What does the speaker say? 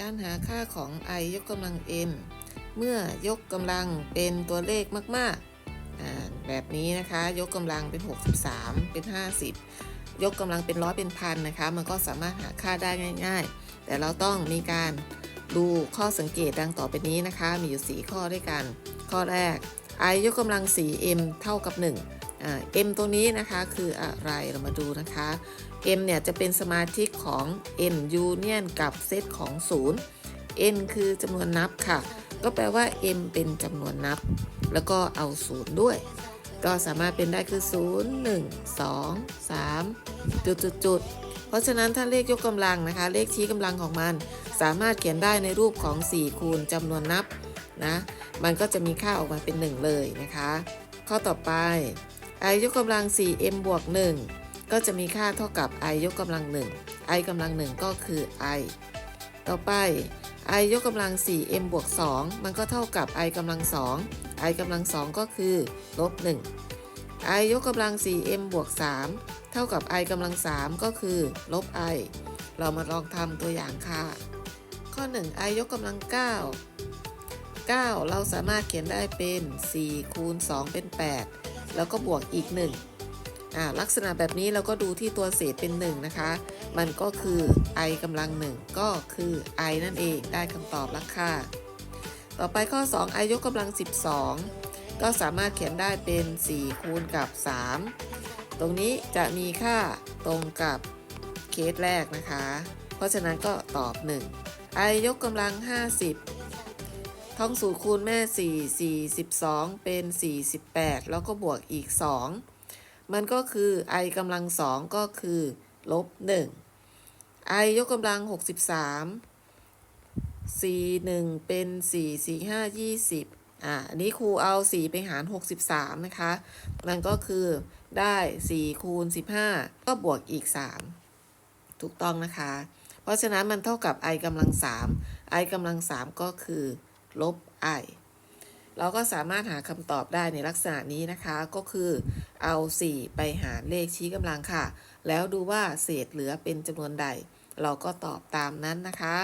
การหาค่าของ i ยกกำลัง m เมื่อยกกำลังเป็นตัวเลขมากๆ แบบนี้นะคะ ยกกำลังเป็น 63 เป็น 50 ยกกำลังเป็นร้อยเป็นพันนะคะ มันก็สามารถหาค่าได้ง่าย ๆ แต่เราต้องมีการดูข้อสังเกตดังต่อไปนี้นะคะ มีอยู่ 4 ข้อด้วยกัน ข้อแรก i ยกกำลัง 4m เท่ากับ 1 เอ่า m ตรงนี้นะคะคืออะไรเรามาดูนะคะ m เนี่ยจะเป็นสมาชิกของ n union กับเซตของ 0 n คือจำนวนนับค่ะ ก็แปลว่า m เป็นจำนวนนับ แล้วก็เอา 0 ด้วย ก็สามารถเป็นได้คือ 0 1 2 3 จุดจุดจุดเพราะฉะนั้นถ้าเลขยกกำลังนะคะ เลขชี้กำลังของมัน สามารถเขียนได้ในรูปของ 4 คูณจำนวนนับนะ มันก็จะมีค่าออกมาเป็น 1 เลยนะคะ ข้อต่อไป i ยกกำลัง 4m บวก 1 ก็จะมีค่าเท่ากับ i ยกกำลัง 1 i กำลัง 1 ก็คือ i ต่อไป i ยกกำลัง 4m บวก 2 มันก็เท่ากับ i กำลัง 2 i กำลัง 2 ก็คือลบ 1 i ยกกำลัง 4m บวก 3 เท่ากับ i กำลัง 3 ก็คือ ลบ i เรามาลองทำตัวอย่างค่ะ ข้อ 1 i ยกกำลัง 9 9 เราสามารถเขียนได้เป็น 4 คูณ 2 เป็น 8 แล้วก็บวกอีก1อ่าลักษณะแบบนี้เราก็ดูที่ตัวเศษเป็น 1 นะคะ มันก็คือ i กำลัง 1 ก็คือ i นั่นเองได้คำตอบแล้วค่ะ ต่อไปข้อ 2 i ยกกำลัง 12 ก็สามารถเขียนได้เป็น 4 คูณกับ 3 ตรงนี้จะมีค่าตรงกับเคสแรกนะคะ เพราะฉะนั้นก็ตอบ 1 i ยกกำลัง 50 ท่องสูตรคูณแม่ 4 42 เป็น 48 แล้วก็บวกอีก 2 มันก็คือ i กำลัง 2 ก็คือลบ 1 i ยกกำลัง 63 4 1 เป็น 4 4 5 20 อ่าอันนี้ครูเอา 4 ไปหาร 63 นะคะ มันก็คือได้ 4 คูณ 15 ก็บวกอีก 3 ถูกต้องนะคะ เพราะฉะนั้นมันเท่ากับ i กำลัง 3 i กำลัง 3 ก็คือ ลบ i เราก็สามารถหาคำตอบได้ในลักษณะนี้นะคะ ก็คือเอา 4 ไปหารเลขชี้กำลังค่ะ แล้วดูว่าเศษเหลือเป็นจำนวนใด เราก็ตอบตามนั้นนะคะ